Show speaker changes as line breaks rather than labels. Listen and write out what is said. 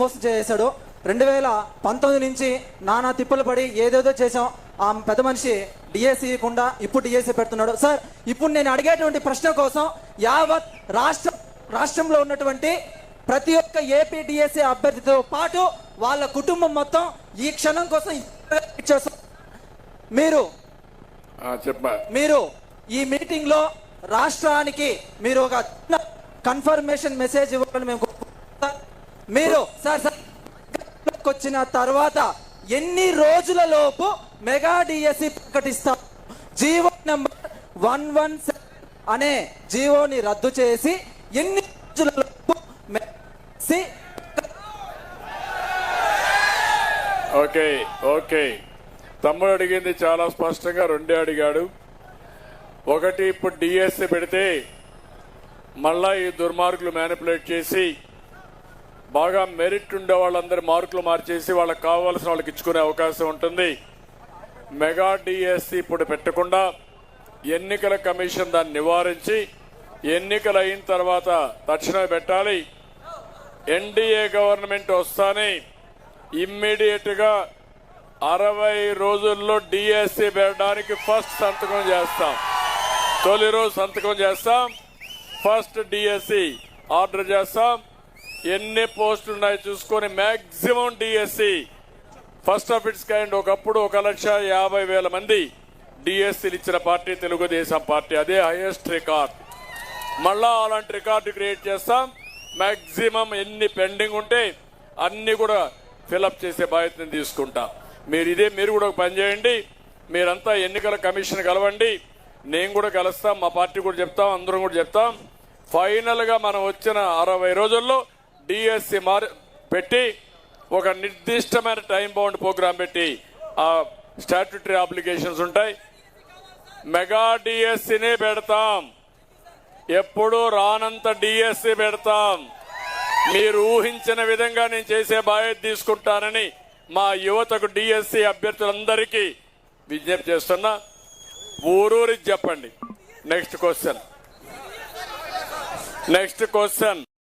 మోసం చేశాడు. రెండు వేల పంతొమ్మిది నుంచి నానా తిప్పలు పడి ఏదేదో చేసాం ఆ పెద్ద మనిషి డిఎస్సి కుండా ఇప్పుడు డిఎస్సి పెడుతున్నాడు. సార్ ఇప్పుడు నేను అడిగేటువంటి ప్రశ్న కోసం యావత్ రాష్ట్ర రాష్ట్రంలో ఉన్నటువంటి ప్రతి ఒక్క ఏపీ డిఎస్సి అభ్యర్థితో పాటు వాళ్ళ కుటుంబం మొత్తం ఈ క్షణం కోసం మీరు మీరు ఈ మీటింగ్లో రాష్ట్రానికి మీరు ఒక కన్ఫర్మేషన్ మెసేజ్ ఇవ్వాలని మేము. మీరు సార్ సార్ వచ్చిన తర్వాత ఎన్ని రోజుల లోపు మెగా డిఎస్సి ప్రకటిస్తారు G O number one one అనే జీవోని రద్దు చేసి ఎన్ని రోజుల లోపు
ఓకే ఓకే. తమ్ముడు అడిగింది చాలా స్పష్టంగా రెండే అడిగాడు. ఒకటి ఇప్పుడు డిఎస్సి పెడితే మళ్ళా ఈ దుర్మార్గులు మ్యానిపులేట్ చేసి బాగా మెరిట్ ఉండే వాళ్ళందరి మార్కులు మార్చేసి వాళ్ళకి కావాల్సిన వాళ్ళకి ఇచ్చుకునే అవకాశం ఉంటుంది. మెగా డిఎస్సి ఇప్పుడు పెట్టకుండా ఎన్నికల కమిషన్ దాన్ని నివారించి ఎన్నికలు అయిన తర్వాత తక్షణమే పెట్టాలి. ఎన్డీఏ గవర్నమెంట్ వస్తానే ఇమ్మీడియట్గా అరవై రోజుల్లో డిఎస్సి పెట్టడానికి ఫస్ట్ సంతకం చేస్తాం. తొలి రోజు సంతకం చేస్తాం. ఫస్ట్ డిఎస్సి ఆర్డర్ చేస్తాం. ఎన్ని పోస్టులు ఉన్నాయో చూసుకొని maximum DSC first of its kind ఒకప్పుడు ఒక లక్ష యాభై వేల మంది డిఎస్సీలు ఇచ్చిన పార్టీ తెలుగుదేశం పార్టీ. అదే హైయెస్ట్ రికార్డ్ మళ్ళా అలాంటి రికార్డు క్రియేట్ చేస్తాం. మ్యాక్సిమం ఎన్ని పెండింగ్ ఉంటే అన్ని కూడా ఫిలప్ చేసే బాధ్యతను తీసుకుంటాం. మీరు ఇదే మీరు కూడా పని చేయండి. మీరంతా ఎన్నికల కమిషన్ కలవండి. నేను కూడా కలుస్తాం. మా పార్టీ కూడా చెప్తాం. అందరం కూడా చెప్తాం. ఫైనల్గా మనం వచ్చిన అరవై రోజుల్లో డిఎస్సి మార్ పెట్టి ఒక నిర్దిష్టమైన టైం బౌండ్ ప్రోగ్రాం పెట్టి ఆ స్టాట్యుటరీ అప్లికేషన్స్ ఉంటాయి. మెగా డిఎస్సినే పెడతాం. ఎప్పుడు రానంత డిఎస్సి పెడతాం. మీరు ఊహించిన విధంగా నేను చేసే బాధ్యత తీసుకుంటానని మా యువతకు డిఎస్సి అభ్యర్థులందరికీ విజ్ఞప్తి చేస్తున్నా. ఊరూరికి చెప్పండి. Next question next question